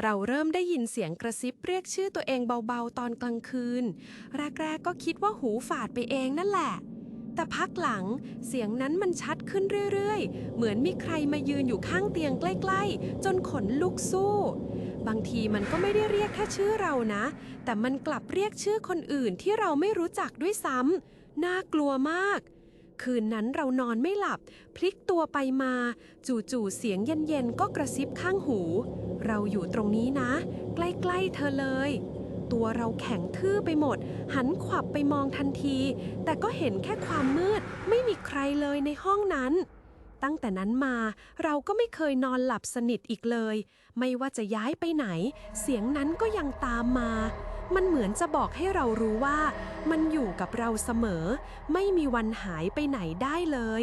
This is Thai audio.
เราเริ่มได้ยินเสียงกระซิบเรียกชื่อตัวเองเบาๆ ตอนกลางคืน แรกๆ ก็คิดว่าหูฝาดไปเองนั่นแหละ แต่พักหลังเสียงนั้นมันชัดขึ้นเรื่อยๆ เหมือนมีใครมายืนอยู่ข้างเตียงใกล้ๆ จนขนลุกสู้ บางทีมันก็ไม่ได้เรียกแค่ชื่อเรานะ แต่มันกลับเรียกชื่อคนอื่นที่เราไม่รู้จักด้วยซ้ำน่ากลัวมากคืนนั้นเรานอนไม่หลับ พลิกตัวไปมา จู่ๆเสียงเย็นๆก็กระซิบข้างหู เราอยู่ตรงนี้นะ ใกล้ๆเธอเลย ตัวเราแข็งทื่อไปหมด หันขวับไปมองทันที แต่ก็เห็นแค่ความมืด ไม่มีใครเลยในห้องนั้น ตั้งแต่นั้นมาเราก็ไม่เคยนอนหลับสนิทอีกเลย ไม่ว่าจะย้ายไปไหน เสียงนั้นก็ยังตามมา มันเหมือนจะบอกให้เรารู้ว่า มันอยู่กับเราเสมอ ไม่มีวันหายไปไหนได้เลย